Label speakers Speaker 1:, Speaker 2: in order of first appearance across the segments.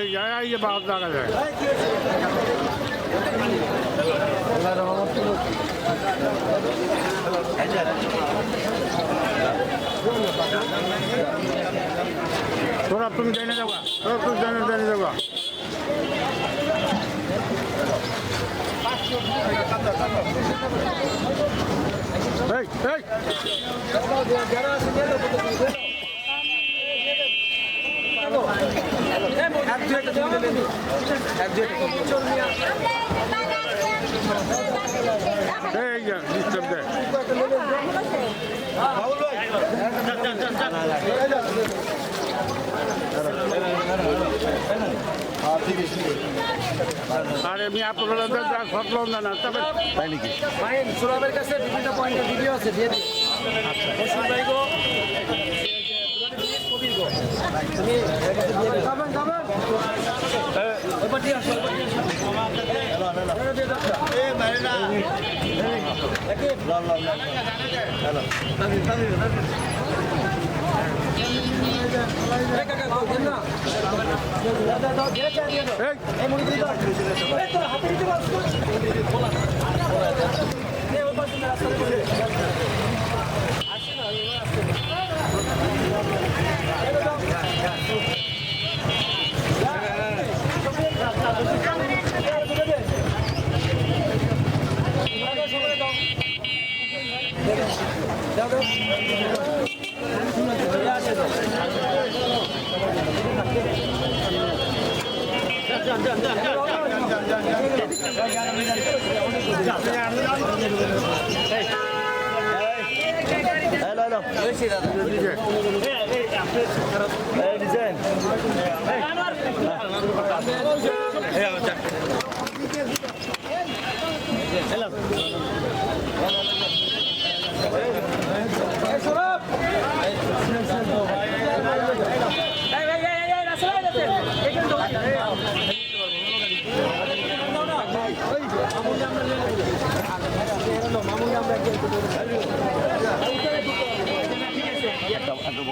Speaker 1: এই জায়গায় যে বাদ দেখা যায়। তোরা তুমি জেনে যাবা, তোরা তুমি জেনে জেনে যাবা। এই এই এই যে ডিস্টার্ব দেয় আরে আমি আপনারা ঘটলাম না না তবে তাই নাকি?
Speaker 2: সুরাবের কাছে বিভিন্ন পয়েন্টের ভিডিও আছে দিয়ে দিই আচ্ছা তুমি এর কাছে দিয়ে দিও যাবেন যাবেন এবার দিয়ে আসো এবার দিয়ে আসো এবার দিয়ে দাও। এই কাকা, দাও, দেন না। দাও, দাও, দাও, দিয়ে দাও, দিয়ে দাও।
Speaker 1: এই
Speaker 2: এই মনে দিয়ে দাও। এই তোর হাতে দিতে পারছ? এই ওই পাশে রাস্তা দিয়ে দে। এই সুরাব। এই, এই, এই, এই, রাস্তা লাগে যাচ্ছে। এখানে তো-
Speaker 1: এই
Speaker 2: এই জুয়েল ভাই, এদিকে। এদিকে, এদিকে, এদিকে। আরে,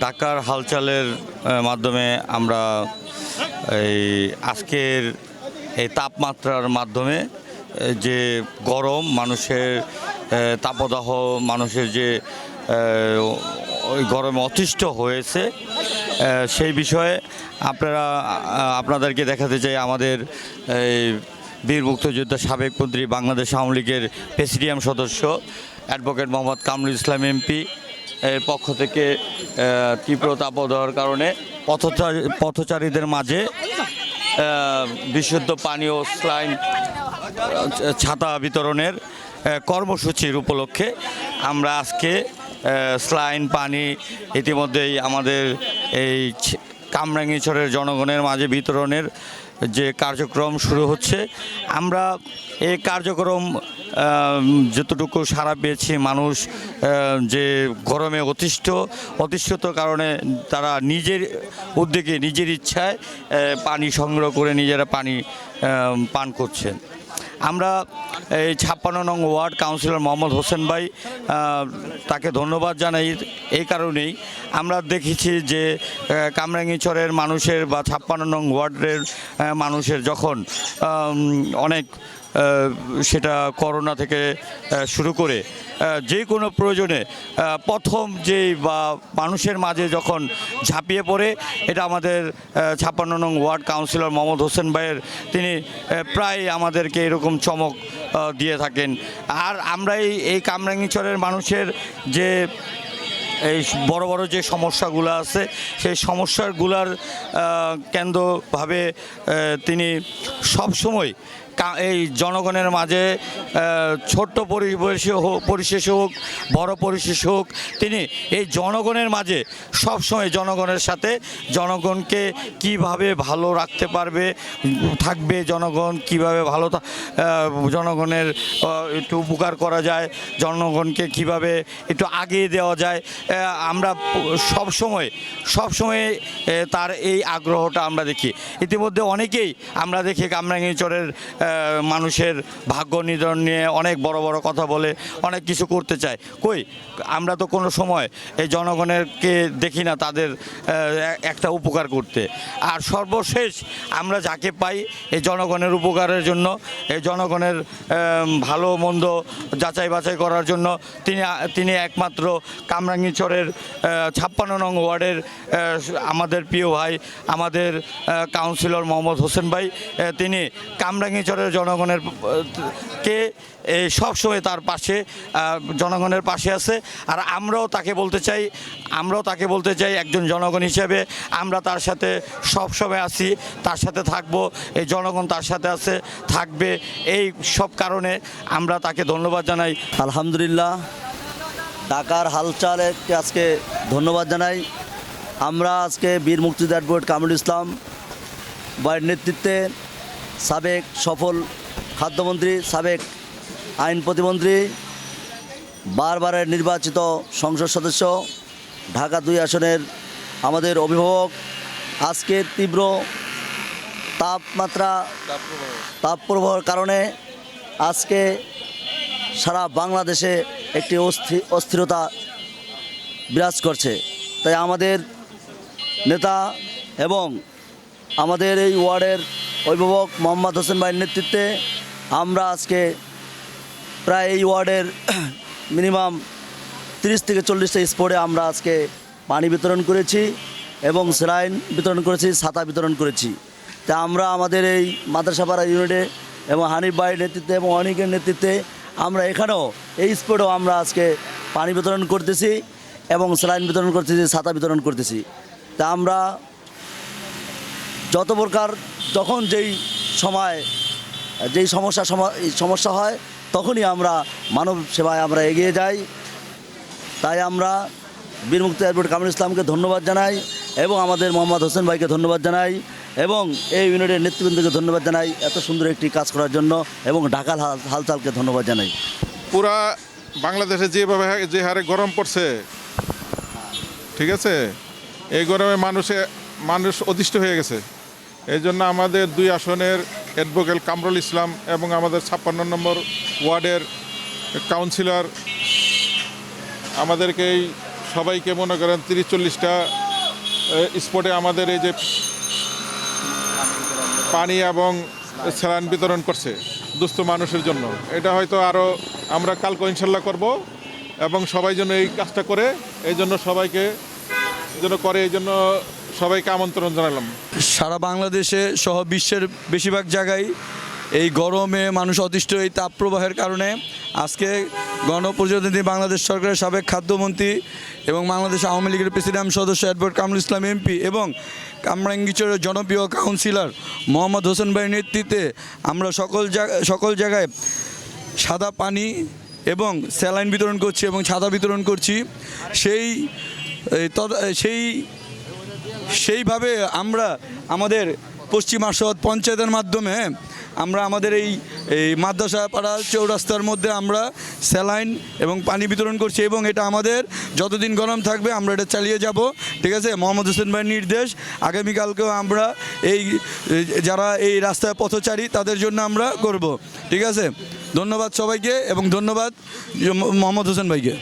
Speaker 3: ঢাকার হালচালের মাধ্যমে আমরা এই আজকের এই তাপমাত্রার মাধ্যমে যে গরম মানুষের তাপদাহ মানুষের যে ওই গরমে অতিষ্ঠ হয়েছে সেই বিষয়ে আপনারা আপনাদেরকে দেখাতে চাই আমাদের এই বীর মুক্তিযোদ্ধা সাবেক মন্ত্রী বাংলাদেশ আওয়ামী লীগের প্রেসিডিয়াম সদস্য অ্যাডভোকেট মোহাম্মদ কামরুল ইসলাম এমপি। এর পক্ষ থেকে আহ, তীব্র তাপদাহর কারণে পথচারী পথচারীদের মাঝে বিশুদ্ধ পানি ও স্লাইন ছাতা বিতরণের কর্মসূচির উপলক্ষে আমরা আজকে স্লাইন পানি ইতিমধ্যেই আমাদের এই কামরাঙ্গীচরের জনগণের মাঝে বিতরণের যে কার্যক্রম শুরু হচ্ছে। আমরা এই কার্যক্রম যতটুকু সারা পেয়েছি মানুষ যে গরমে অতিষ্ঠ, অতিষ্ঠত কারণে তারা নিজের উদ্যোগে, নিজের ইচ্ছায় পানি সংগ্রহ করে নিজেরা পানি পান করছেন। আমরা এই ছাপ্পান্ন নং ওয়ার্ড কাউন্সিলর মোহাম্মদ হোসেন ভাই তাকে ধন্যবাদ জানাই এই কারণেই। আমরা দেখেছি যে কামরাঙ্গিচরের মানুষের বা ছাপ্পান্ন নং ওয়ার্ডের মানুষের যখন অনেক সেটা করোনা থেকে শুরু করে যে কোনো প্রয়োজনে প্রথম যেই বা মানুষের মাঝে যখন ঝাঁপিয়ে পড়ে, এটা আমাদের ছাপ্পান্ন নং ওয়ার্ড কাউন্সিলর মোহাম্মদ হোসেন ভাইয়ের, তিনি প্রায় আমাদেরকে এরকম চমক দিয়ে থাকেন। আর আমরা এই কামরাঙ্গীচরের মানুষের যে, এই বড় বড় যে সমস্যাগুলো আছে, সেই সমস্যাগুলার কেন্দ্রভাবে তিনি সব সময় কা- এই জনগণের মাঝে ছোট্ট পরিবেশে হোক, পরিশেষ হোক, বড় পরিশেষ হোক, তিনি এই জনগণের মাঝে সবসময় জনগণের সাথে, জনগণকে কীভাবে ভালো রাখতে পারবে, থাকবে জনগণ, কীভাবে ভালো জনগণের একটু উপকার করা যায়, জনগণকে কীভাবে একটু আগিয়ে দেওয়া যায় আমরা সব সময় সব সময় তার এই আগ্রহটা আমরা দেখি। ইতিমধ্যে অনেকেই আমরা দেখি কামরাঙ্গিচরের মানুষের ভাগ্য নির্ধারণ নিয়ে অনেক বড় বড় কথা বলে অনেক কিছু করতে চায়। কই? আমরা তো কোনো সময় এই জনগণেরকে দেখি না তাদের একটা উপকার করতে। আর সর্বশেষ আমরা যাকে পাই এই জনগণের উপকারের জন্য, এই জনগণের ভালো মন্দ যাচাই বাছাই করার জন্য তিনি তিনি একমাত্র কামরাঙ্গীচরের ছাপ্পান্ন নং ওয়ার্ডের আমাদের প্রিয় ভাই, আমাদের কাউন্সিলর মোহাম্মদ হোসেন ভাই তিনি কামরাঙ্গীচরের জনগণের, কে সবসময় তার পাশে জনগণের পাশে আছে। আর আমরাও তাকে বলতে চাই, আমরাও তাকে বলতে চাই একজন জনগণ হিসেবে। আমরা তার সাথে সবসময় আছি, তার সাথে থাকব, এই জনগণ তার সাথে আছে, থাকবে, এই সব কারণে আমরা তাকে ধন্যবাদ জানাই।
Speaker 2: আলহামদুলিল্লাহ, ঢাকার হালচালকে আজকে ধন্যবাদ জানাই। আমরা আজকে বীর মুক্তিযোদ্ধা অ্যাডভোকেট কামরুল ইসলাম ভাইয়ের নেতৃত্বে সাবেক সফল খাদ্যমন্ত্রী, সাবেক আইন প্রতিমন্ত্রী, বারবারের নির্বাচিত সংসদ সদস্য, ঢাকা দুই আসনের আমাদের অভিভাবক, আজকে তীব্র তাপমাত্রা, তাপপ্রবাহের কারণে আজকে সারা বাংলাদেশে একটি অস্থি- অস্থিরতা বিরাজ করছে। তাই আমাদের নেতা এবং আমাদের এই ওয়ার্ডের অভিভাবক মোহাম্মদ হোসেন ভাইয়ের নেতৃত্বে আমরা আজকে প্রায় এই ওয়ার্ডের মিনিমাম তিরিশ থেকে চল্লিশটা স্পটে আমরা আজকে পানি বিতরণ করেছি এবং স্যালাইন বিতরণ করেছি, ছাতা বিতরণ করেছি। তা আমরা আমাদের এই মাদ্রাসাপাড়া ইউনিটে এবং হানিফ ভাইয়ের নেতৃত্বে এবং অনেকের নেতৃত্বে আমরা এখানেও এই স্পটেও আমরা আজকে পানি বিতরণ করতেছি এবং স্যালাইন বিতরণ করতেছি, ছাতা বিতরণ করতেছি। তা আমরা যত প্রকার যখন যেই সময়, যেই সমস্যা সমা- সমস্যা হয়, তখনই আমরা মানব সেবায় আমরা এগিয়ে যাই। তাই আমরা বীরমুক্তি অ্যাডভোকেট কামরুল ইসলামকে ধন্যবাদ জানাই এবং আমাদের মোহাম্মদ হোসেন ভাইকে ধন্যবাদ জানাই এবং এই ইউনিটের নেতৃবৃন্দকে ধন্যবাদ জানাই এত সুন্দর একটি কাজ করার জন্য এবং ঢাকার হাল- হালচালকে ধন্যবাদ জানাই।
Speaker 4: পুরা বাংলাদেশে যেভাবে যে হারে গরম পড়ছে, ঠিক আছে? এই গরমে মানুষে, মানুষ অতিষ্ঠ হয়ে গেছে। এই জন্য আমাদের দুই আসনের অ্যাডভোকেট কামরুল ইসলাম এবং আমাদের ছাপ্পান্ন নম্বর ওয়ার্ডের কাউন্সিলর, আমাদেরকে এই সবাইকে মনে করেন তিরিশ চল্লিশটা স্পটে আমাদের এই যে পানি এবং স্যালাইন বিতরণ করছে দুস্থ মানুষের জন্য। এটা হয়তো আরও আমরা কালকে ইনশাল্লাহ করব এবং সবাই যেন এই কাজটা করে এই জন্য সবাইকে যেন করে এই জন্য সবাইকে আমন্ত্রণ জানালাম।
Speaker 5: সারা বাংলাদেশে সহ বিশ্বের বেশিরভাগ জায়গায় এই গরমে মানুষ অতিষ্ঠ এই তাপপ্রবাহের কারণে আজকে গণপ্রজাতন্ত্রী বাংলাদেশ সরকারের সাবেক খাদ্যমন্ত্রী এবং বাংলাদেশ আওয়ামী লীগের প্রেসিডেন্ট সদস্য অ্যাডভোকেট কামরুল ইসলাম এমপি এবং কামরাঙ্গিচরের জনপ্রিয় কাউন্সিলর মোহাম্মদ হোসেন ভাইয়ের নেতৃত্বে আমরা সকল সকল জায়গায় সাদা পানি এবং স্যালাইন বিতরণ করছি এবং ছাদা বিতরণ করছি। সেই সেই সেইভাবে আমরা আমাদের পশ্চিম আসাদ পঞ্চায়েতের মাধ্যমে আমরা আমাদের এই এই মাদ্রাসা পাড়া চৌরাস্তার মধ্যে আমরা স্যালাইন এবং পানি বিতরণ করছি এবং এটা আমাদের যতদিন গরম থাকবে আমরা এটা চালিয়ে যাব। ঠিক আছে? মোহাম্মদ হোসেন ভাইয়ের নির্দেশ। আগামীকালকেও আমরা এই এই যারা এই রাস্তায় পথচারী তাদের জন্য আমরা করব। ঠিক আছে? ধন্যবাদ সবাইকে এবং ধন্যবাদ মোহাম্মদ হোসেন ভাইকে।